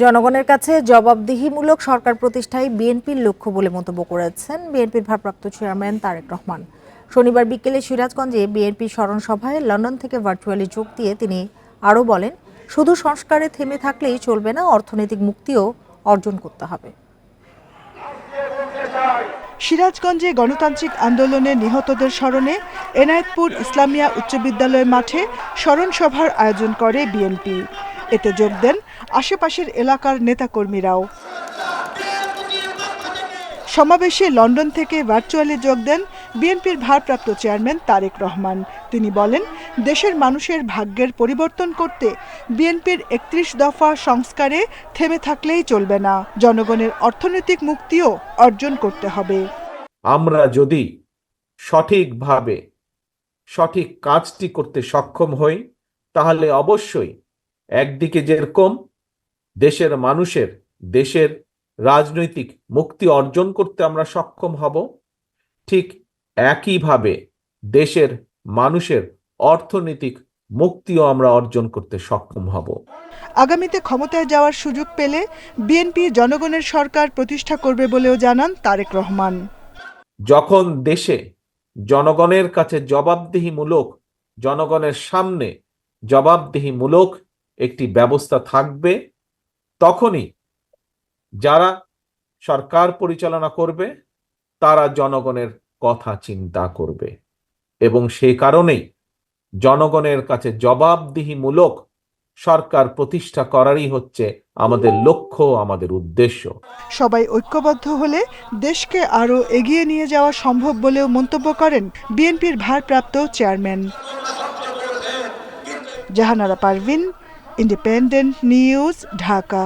জনগণের কাছে জবাবদিহিমূলক সরকার প্রতিষ্ঠায় বিএনপির লক্ষ্য বলে মন্তব্য করেছেন বিএনপির ভারপ্রাপ্ত চেয়ারম্যান তারেক রহমান। শনিবার বিকেলে সিরাজগঞ্জে বিএনপি স্মরণ সভায় লন্ডন থেকে ভার্চুয়ালি যোগ দিয়ে তিনি আরও বলেন, শুধু সংস্কারে থেমে থাকলেই চলবে না, অর্থনৈতিক মুক্তিও অর্জন করতে হবে। সিরাজগঞ্জে গণতান্ত্রিক আন্দোলনে নিহতদের স্মরণে এনায়েতপুর ইসলামিয়া উচ্চ বিদ্যালয় মাঠে স্মরণ সভার আয়োজন করে বিএনপি। এতে যোগ দেন আশেপাশের এলাকার নেতাকর্মীরাও। সমাবেশে লন্ডন থেকে ভার্চুয়ালি যোগ দেন বিএনপির ভারপ্রাপ্ত চেয়ারম্যান তারেক রহমান। তিনি বলেন, দেশের মানুষের ভাগ্যের পরিবর্তন করতে বিএনপির একত্রিশ দফা সংস্কারে থেমে থাকলেই চলবে না। জনগণের অর্থনৈতিক মুক্তিও অর্জন করতে হবে। আমরা যদি সঠিকভাবে সঠিক কাজটি করতে সক্ষম হই, তাহলে অবশ্যই একদিকে যেরকম দেশের মানুষের দেশের রাজনৈতিক মুক্তি অর্জন করতে আমরা সক্ষম হব ঠিক একইভাবে দেশের মানুষের অর্থনৈতিক মুক্তিও আমরা অর্জন করতে সক্ষম হব। আগামীতে ক্ষমতায় যাওয়ার সুযোগ পেলে বিএনপি জনগণের সরকার প্রতিষ্ঠা করবে বলেও জানান তারেক রহমান। যখন দেশে জনগণের কাছে জবাবদিহিমূলক জনগণের সামনে জবাবদিহিমূলক একটি ব্যবস্থা থাকবে, তখনই যারা সরকার পরিচালনা করবে, তারা জনগণের কথা চিন্তা করবে। এবং সেই কারণেই জনগণের কাছে জবাবদিহিমূলক সরকার প্রতিষ্ঠা করারই হচ্ছে আমাদের লক্ষ্য, আমাদের উদ্দেশ্য। সবাই ঐক্যবদ্ধ হলে দেশকে আরও এগিয়ে নিয়ে যাওয়া সম্ভব বলেও মন্তব্য করেন বিএনপির ভারপ্রাপ্ত chairman. Jahanara Parvin independent news Dhaka